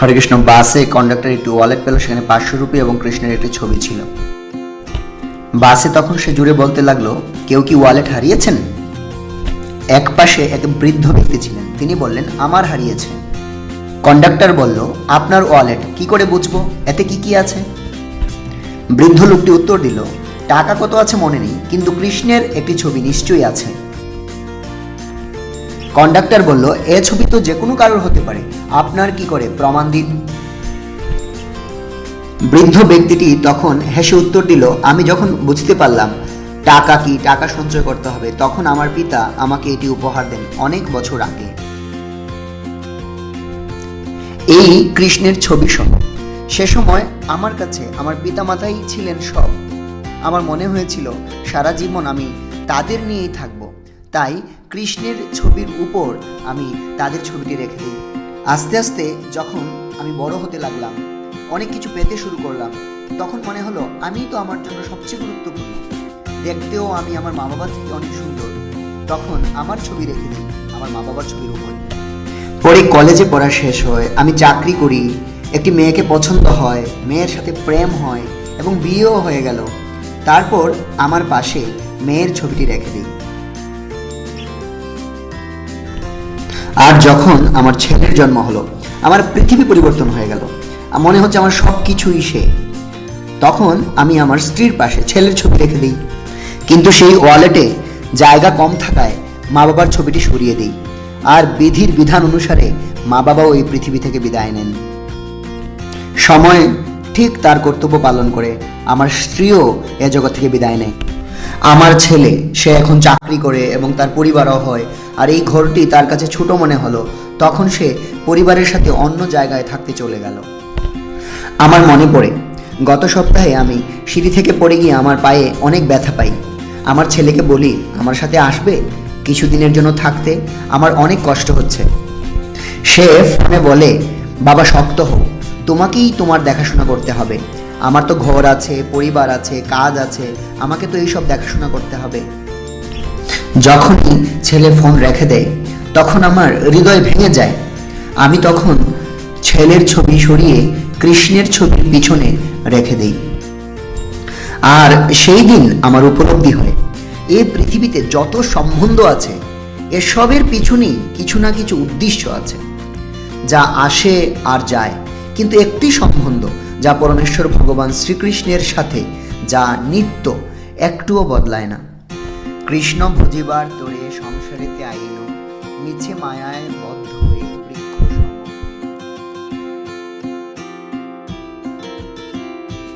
হরে কৃষ্ণ বাসে কন্ডাক্টর একটি ওয়ালেট পেল, সেখানে পাঁচশো রুপি এবং কৃষ্ণের একটি ছবি ছিল। বাসে তখন সে জুড়ে বলতে লাগল, কেউ কি ওয়ালেট হারিয়েছেন? এক পাশে এক বৃদ্ধ ব্যক্তি ছিলেন। তিনি বললেন, আমার হারিয়েছে। কন্ডাক্টর বলল, আপনার ওয়ালেট কি করে বুঝব? এতে কি কি আছে? বৃদ্ধ লোকটি উত্তর দিল, টাকা কত আছে মনে নেই, কিন্তু কৃষ্ণের একটি ছবি নিশ্চয়ই আছে। কন্ডাক্টর বলল, এ ছবি তো যে কোনো কারোর হতে পারে। আপনার কি করে প্রমাণ দিন? বৃদ্ধ ব্যক্তিটি তখন হেসে উত্তর দিল, আমি যখন বুঝতে পারলাম টাকা কি, টাকা সঞ্চয় করতে হবে, তখন আমার পিতা আমাকে এটি উপহার দেন অনেক বছর আগে। এই কৃষ্ণের ছবি সহ সে সময় আমার কাছে আমার পিতামাতাই ছিলেন সব। আমার মনে হয়েছিল, সারা জীবন আমি তাদের নিয়েই থাকব। তাই কৃষ্ণের ছবির উপর আমি তাদের ছবিটি রেখে দিই। আস্তে আস্তে যখন আমি বড় হতে লাগলাম, অনেক কিছু পেতে শুরু করলাম, তখন মনে হলো আমি তো আমার জন্য সবচেয়ে গুরুত্বপূর্ণ। দেখতেও আমি আমার মা বাবার থেকে অনেক সুন্দর। তখন আমার ছবি রেখে দিই, আমার মা বাবার ছবির উপর। পরে কলেজে পড়া শেষ হয়, আমি চাকরি করি, একটি মেয়েকে পছন্দ হয়, মেয়ের সাথে প্রেম হয় এবং বিয়েও হয়ে গেল। তারপর আমার পাশে মেয়ের ছবিটি রেখে দিই। আর যখন আমার ছেলের জন্ম হলো, আমার পৃথিবী পরিবর্তন হয়ে গেল মনে হচ্ছে আমার সব কিছুই সে। তখন আমি আমার স্ত্রীর পাশে ছেলের ছবি রেখে দিই, কিন্তু সেই ওয়ালেটে জায়গা কম থাকায় মা বাবার ছবিটি সরিয়ে দিই, আর বিধির বিধান অনুসারে মা বাবাও এই পৃথিবী থেকে বিদায় নেন। সময় ঠিক তার কর্তব্য পালন করে আমার স্ত্রীও এ জগৎ থেকে বিদায় নেয়। আমার ছেলে, সে এখন চাকরি করে এবং তার পরিবারও হয়, আর এই ঘরটি তার কাছে ছোট মনে হলো। তখন সে পরিবারের সাথে অন্য জায়গায় থাকতে চলে গেল। আমার মনে পড়ে, গত সপ্তাহে আমি সিঁড়ি থেকে পড়ে গিয়ে আমার পায়ে অনেক ব্যথা পাই। আমার ছেলেকে বলি, আমার সাথে আসবে? কিছুদিনের জন্য থাকতে? আমার অনেক কষ্ট হচ্ছে। সে ফোনে বলে, বাবা, শক্ত হও। তোমাকেই তোমার দেখাশোনা করতে হবে। আমার তো ঘর আছে, পরিবার আছে, কাজ আছে, আমাকে তো এইসব দেখাশোনা করতে হবে। যখনই ছেলে ফোন রেখে দেয়, তখন আমার হৃদয় ভেঙে যায়। আমি তখন ছেলের ছবি সরিয়ে কৃষ্ণের ছবির পিছনে রেখে দেই। আর সেই দিন আমার উপলব্ধি হয়, এ পৃথিবীতে যত সম্বন্ধ আছে, এসবের পিছনেই কিছু না কিছু উদ্দেশ্য আছে, যা আসে আর যায়, কিন্তু একটি সম্বন্ধ যা পরমেশ্বর ভগবান শ্রীকৃষ্ণের সাথে, যা নিত্য, একটুও বদলায় না। কৃষ্ণ ভজিবার তোরে সংসারেতে আইন মিছে মায়ায় হয়ে